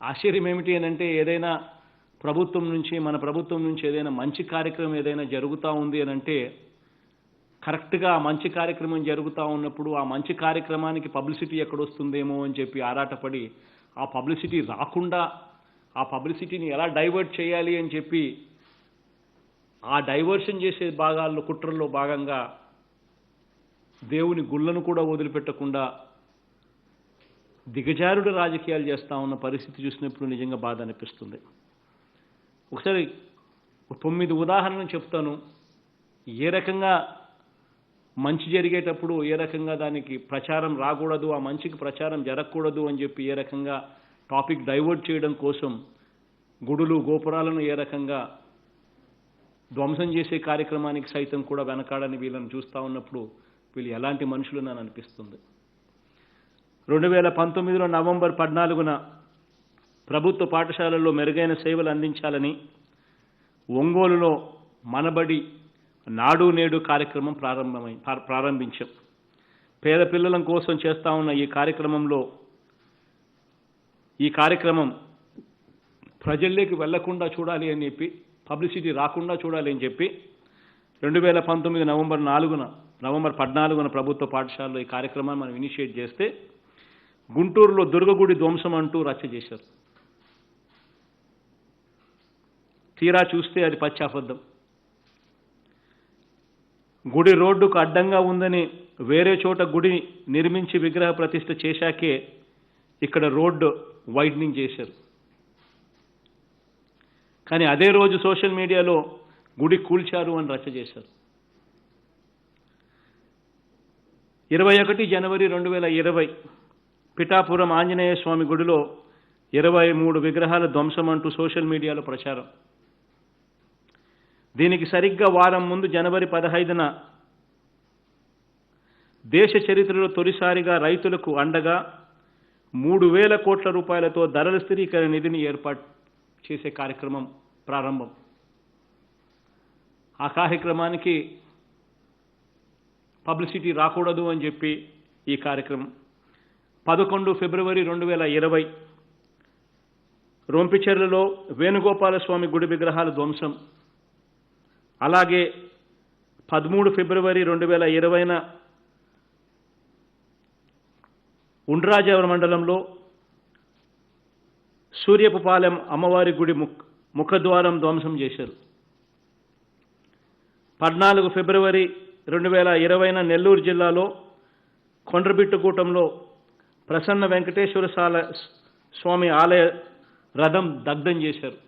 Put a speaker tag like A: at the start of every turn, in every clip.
A: ఆశ్చర్యం ఏమిటి అని అంటే ఏదైనా ప్రభుత్వం నుంచి మన ప్రభుత్వం నుంచి ఏదైనా మంచి కార్యక్రమం ఏదైనా జరుగుతూ ఉంది అని అంటే కరెక్ట్గా ఆ మంచి కార్యక్రమం జరుగుతూ ఉన్నప్పుడు ఆ మంచి కార్యక్రమానికి పబ్లిసిటీ ఎక్కడొస్తుందేమో అని చెప్పి ఆరాటపడి ఆ పబ్లిసిటీ రాకుండా ఆ పబ్లిసిటీని ఎలా డైవర్ట్ చేయాలి అని చెప్పి ఆ డైవర్షన్ చేసే భాగాల్లో కుట్రల్లో భాగంగా దేవుని గుళ్ళను కూడా వదిలిపెట్టకుండా దిగజారుడు రాజకీయాలు చేస్తూ ఉన్న పరిస్థితి చూసినప్పుడు నిజంగా బాధ అనిపిస్తుంది. ఒకసారి తొమ్మిది ఉదాహరణలు చెప్తాను. ఏ రకంగా మంచి జరిగేటప్పుడు ఏ రకంగా దానికి ప్రచారం రాకూడదు ఆ మంచికి ప్రచారం జరగకూడదు అని చెప్పి ఏ రకంగా టాపిక్ డైవర్ట్ చేయడం కోసం గుడులు గోపురాలను ఏ రకంగా ధ్వంసం చేసే కార్యక్రమానికి సైతం కూడా వెనకాడని వీళ్ళని చూస్తూ ఉన్నప్పుడు వీళ్ళు ఎలాంటి మనుషులు అని అనిపిస్తుంది. రెండు వేల పంతొమ్మిదిలో నవంబర్ పద్నాలుగున ప్రభుత్వ పాఠశాలల్లో మెరుగైన సేవలు అందించాలని ఒంగోలులో మనబడి నాడు నేడు కార్యక్రమం ప్రారంభమై ప్రారంభించాం. పేద పిల్లల కోసం చేస్తా ఉన్న ఈ కార్యక్రమంలో ఈ కార్యక్రమం ప్రజల్లోకి వెళ్ళకుండా చూడాలి అని చెప్పి పబ్లిసిటీ రాకుండా చూడాలి అని చెప్పి రెండు వేల పంతొమ్మిది నవంబర్ నాలుగున నవంబర్ పద్నాలుగున ప్రభుత్వ పాఠశాలలో ఈ కార్యక్రమాన్ని మనం ఇనిషియేట్ చేస్తే గుంటూరులో దుర్గగుడి ధ్వంసం అంటూ రచ్చ చేశారు. తీరా చూస్తే అది పచ్చాబద్ధం గుడి రోడ్డుకు అడ్డంగా ఉందని వేరే చోట గుడి నిర్మించి విగ్రహ ప్రతిష్ఠ చేశాకే ఇక్కడ రోడ్డు వైడనింగ్ చేశారు. కానీ అదే రోజు సోషల్ మీడియాలో గుడి కూల్చారు అని రచ్చ చేశారు. ఇరవై ఒకటి జనవరి రెండు వేల ఇరవై పిఠాపురం ఆంజనేయ స్వామి గుడిలో ఇరవై మూడు విగ్రహాల ధ్వంసం అంటూ సోషల్ మీడియాలో ప్రచారం. దీనికి సరిగ్గా వారం ముందు జనవరి పదహైదున దేశ చరిత్రలో తొలిసారిగా రైతులకు అండగా మూడు వేల కోట్ల రూపాయలతో ధరల స్థిరీకరణ నిధిని ఏర్పాటు చేసే కార్యక్రమం ప్రారంభం. ఆ కార్యక్రమానికి పబ్లిసిటీ రాకూడదు అని చెప్పి ఈ కార్యక్రమం పదకొండు ఫిబ్రవరి రెండు వేల ఇరవై. రొంపిచెర్లలో వేణుగోపాలస్వామి గుడి విగ్రహాల ధ్వంసం. అలాగే పదమూడు ఫిబ్రవరి రెండు వేల ఇరవైన ఉండ్రాజవర మండలంలో సూర్యపుపాలెం అమ్మవారి గుడి ముఖ ముఖద్వారం ధ్వంసం చేశారు. పద్నాలుగు ఫిబ్రవరి రెండు వేల ఇరవైన నెల్లూరు జిల్లాలో కొండ్రబిట్టుకూటంలో ప్రసన్న వెంకటేశ్వర సాల స్వామి ఆలయ రథం దగ్ధం చేశారు.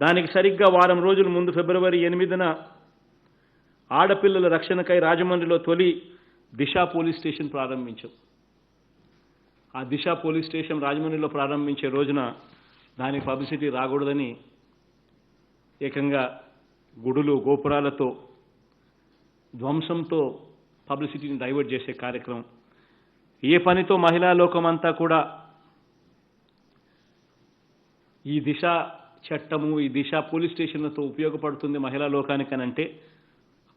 A: దానికి సరిగ్గా వారం రోజుల ముందు ఫిబ్రవరి ఎనిమిదిన ఆడపిల్లల రక్షణకై రాజమండ్రిలో తొలి దిశ పోలీస్ స్టేషన్ ప్రారంభించాం. ఆ దిశ పోలీస్ స్టేషన్ రాజమండ్రిలో ప్రారంభించే రోజున దానికి పబ్లిసిటీ రాకూడదని ఏకంగా గుడులు గోపురాలతో ధ్వంసంతో పబ్లిసిటీని డైవర్ట్ చేసే కార్యక్రమం ఏ పనితో మహిళా లోకమంతా కూడా ఈ దిశ చట్టము ఈ దిశ పోలీస్ స్టేషన్లతో ఉపయోగపడుతుంది మహిళా లోకానికి అంటే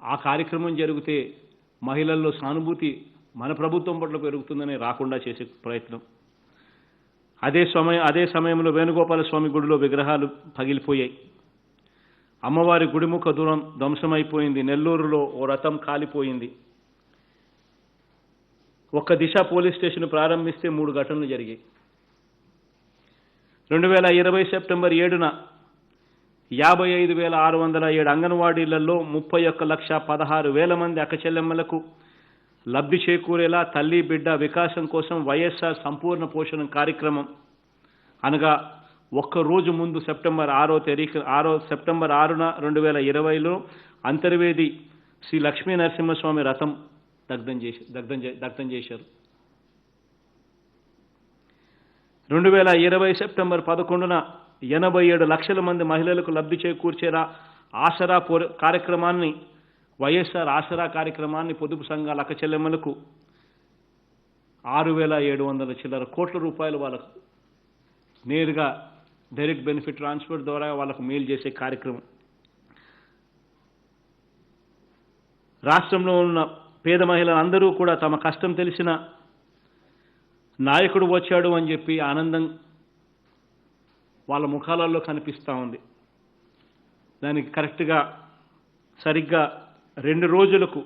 A: ఆ కార్యక్రమం జరిగితే మహిళల్లో సానుభూతి మన ప్రభుత్వం పట్ల పెరుగుతుందని రాకుండా చేసే ప్రయత్నం. అదే సమయం అదే సమయంలో వేణుగోపాల స్వామి గుడిలో విగ్రహాలు పగిలిపోయాయి. అమ్మవారి గుడిముఖ దూరం ధ్వంసమైపోయింది. నెల్లూరులో ఓ రథం కాలిపోయింది. ఒక్క దిశ పోలీస్ స్టేషన్ ప్రారంభిస్తే మూడు ఘటనలు జరిగాయి. రెండు వేల ఇరవై సెప్టెంబర్ ఏడున యాభై ఐదు వేల ఆరు వందల ఏడు అంగన్వాడీలలో ముప్పై ఒక్క లక్ష పదహారు వేల మంది అక్కచెల్లెమ్మలకు లబ్ధి చేకూరేలా తల్లి బిడ్డ వికాసం కోసం వైఎస్ఆర్ సంపూర్ణ పోషణ కార్యక్రమం. అనగా ఒక్క రోజు ముందు సెప్టెంబర్ ఆరో తారీఖు ఆరో సెప్టెంబర్ ఆరున రెండు వేల ఇరవైలో అంతర్వేది శ్రీ లక్ష్మీ నరసింహస్వామి రథం దగ్ధం చేసి దగ్ధం చే- దగ్ధం చేశారు. రెండు వేల ఇరవై సెప్టెంబర్ పదకొండున ఎనభై ఏడు లక్షల మంది మహిళలకు లబ్ధి చేకూర్చేలా ఆసరా కార్యక్రమాన్ని వైఎస్ఆర్ ఆసరా కార్యక్రమాన్ని పొదుపు సంఘాల అక్కచెల్లెమ్మలకు ఆరు వేల ఏడు వందల చిల్లర కోట్ల రూపాయలు వాళ్ళకు నేరుగా డైరెక్ట్ బెనిఫిట్ ట్రాన్స్ఫర్ ద్వారా వాళ్ళకు మేలు చేసే కార్యక్రమం. రాష్ట్రంలో ఉన్న పేద మహిళలందరూ కూడా తమ కష్టం తెలిసిన నాయకుడు వచ్చాడు అని చెప్పి ఆనందం వాళ్ళ ముఖాలలో కనిపిస్తూ ఉంది. దానికి కరెక్ట్గా సరిగ్గా రెండు రోజులకు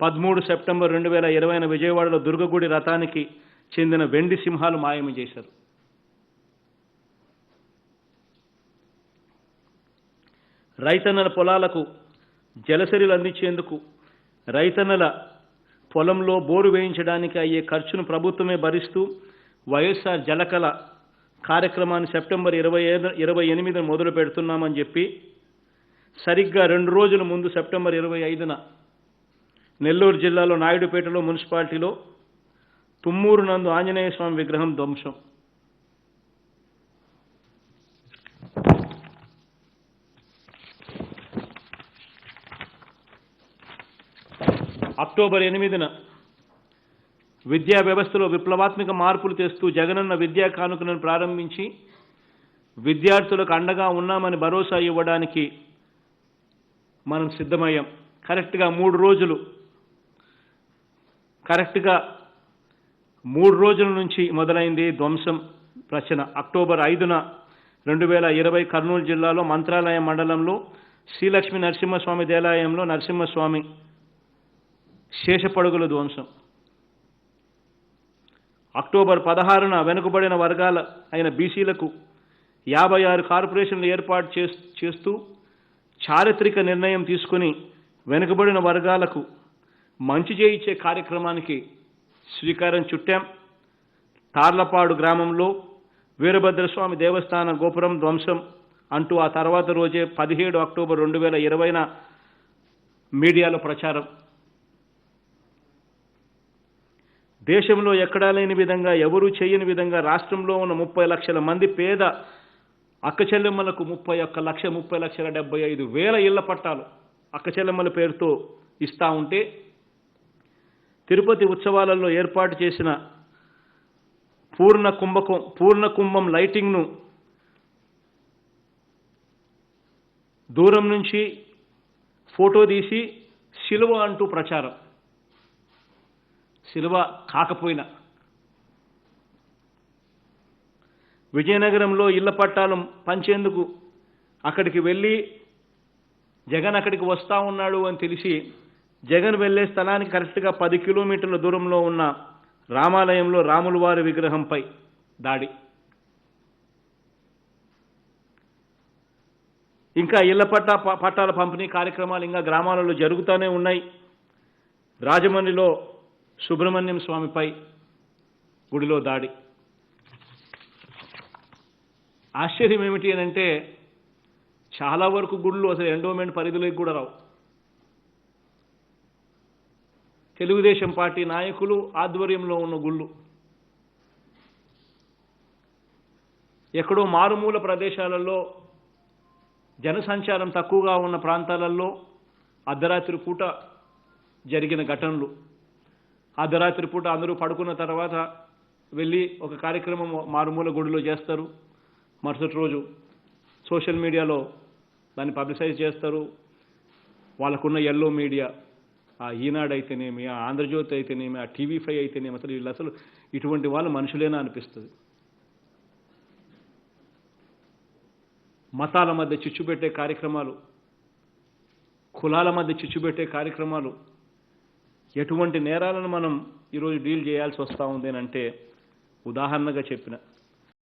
A: పదమూడు సెప్టెంబర్ రెండు వేల ఇరవైన విజయవాడలో దుర్గగుడి రథానికి చెందిన వెండి సింహాలు మాయమ చేశారు. రైతన్నల పొలాలకు జలసరిలు అందించేందుకు రైతన్నల పొలంలో బోరు వేయించడానికి అయ్యే ఖర్చును ప్రభుత్వమే భరిస్తూ వైఎస్ఆర్ జలకళ కార్యక్రమాన్ని సెప్టెంబర్ ఇరవై ఇరవై ఎనిమిదిన మొదలు పెడుతున్నామని చెప్పి సరిగ్గా రెండు రోజుల ముందు సెప్టెంబర్ ఇరవై ఐదున నెల్లూరు జిల్లాలో నాయుడుపేటలో మున్సిపాలిటీలో తుమ్మూరు నందు ఆంజనేయ స్వామి విగ్రహం ధ్వంసం. అక్టోబర్ ఎనిమిదిన విద్యా వ్యవస్థలో విప్లవాత్మక మార్పులు తెస్తూ జగనన్న విద్యా కానుకలను ప్రారంభించి విద్యార్థులకు అండగా ఉన్నామని భరోసా ఇవ్వడానికి మనం సిద్ధమయ్యాం. కరెక్ట్గా మూడు రోజులు కరెక్ట్గా మూడు రోజుల నుంచి మొదలైంది ధ్వంసం రచన. అక్టోబర్ ఐదున రెండు వేల ఇరవై కర్నూలు జిల్లాలో మంత్రాలయం మండలంలో శ్రీలక్ష్మీ నరసింహస్వామి దేవాలయంలో నరసింహస్వామి శేషపడుగుల ధ్వంసం. అక్టోబర్ పదహారున వెనుకబడిన వర్గాల అయిన బీసీలకు యాభై ఆరు కార్పొరేషన్లు ఏర్పాటు చేస్తూ చారిత్రక నిర్ణయం తీసుకుని వెనుకబడిన వర్గాలకు మంచి చేయించే కార్యక్రమానికి శ్రీకారం చుట్టాం. తార్లపాడు గ్రామంలో వీరభద్రస్వామి దేవస్థాన గోపురం ధ్వంసం అంటూ ఆ తర్వాత రోజే పదిహేడు అక్టోబర్ రెండు వేల ఇరవైన మీడియాలో ప్రచారం. దేశంలో ఎక్కడా లేని విధంగా ఎవరూ చేయని విధంగా రాష్ట్రంలో ఉన్న ముప్పై లక్షల మంది పేద అక్క చెల్లెమ్మలకు ముప్పై ఒక్క లక్ష ముప్పై లక్షల డెబ్బై ఐదు వేల ఇళ్ళ పట్టాలు అక్క చెల్లెమ్మల పేరుతో ఇస్తా ఉంటే తిరుపతి ఉత్సవాలలో ఏర్పాటు చేసిన పూర్ణ కుంభకం పూర్ణ కుంభం లైటింగ్ను దూరం నుంచి ఫోటో తీసి శిలువ అంటూ ప్రచారం. శిలువ కాకపోయినా. విజయనగరంలో ఇళ్ళ పట్టాలు పంచేందుకు అక్కడికి వెళ్ళి జగన్ అక్కడికి వస్తా ఉన్నాడు అని తెలిసి జగన్ వెళ్ళే స్థలానికి కరెక్ట్గా పది కిలోమీటర్ల దూరంలో ఉన్న రామాలయంలో రాముల వారి విగ్రహంపై దాడి. ఇంకా ఇళ్ళ పట్టా ప- పట్టాల పంపిణీ కార్యక్రమాలు ఇంకా గ్రామాలలో జరుగుతూనే ఉన్నాయి. రాజమండ్రిలో సుబ్రహ్మణ్యం స్వామిపై గుడిలో దాడి. ఆశ్చర్యం ఏమిటి అని అంటే చాలా వరకు గుళ్ళు అసలు ఎండోమెంట్ పరిధిలోకి కూడా రావు. తెలుగుదేశం పార్టీ నాయకులు ఆధ్వర్యంలో ఉన్న గుళ్ళు. ఎక్కడో మారుమూల ప్రదేశాలలో జనసంచారం తక్కువగా ఉన్న ప్రాంతాలలో అర్ధరాత్రి పూట జరిగిన ఘటనలు. అర్ధరాత్రి పూట అందరూ పడుకున్న తర్వాత వెళ్ళి ఒక కార్యక్రమం మారుమూల గుడిలో చేస్తారు. మరుసటి రోజు సోషల్ మీడియాలో దాన్ని పబ్లిసైజ్ చేస్తారు. వాళ్ళకున్న ఎల్లో మీడియా ఆ ఈనాడు అయితేనేమి ఆ ఆంధ్రజ్యోతి అయితేనేమి ఆ టీవీ ఫైవ్ అయితేనేమి అసలు వీళ్ళు అసలు ఇటువంటి వాళ్ళు మనుషులేనా అనిపిస్తుంది. మతాల మధ్య చిచ్చు పెట్టే కార్యక్రమాలు కులాల మధ్య చిచ్చు పెట్టే కార్యక్రమాలు ఎటువంటి నేరాలను మనం ఈరోజు డీల్ చేయాల్సి వస్తూ ఉంది అంటే ఉదాహరణగా చెప్పిన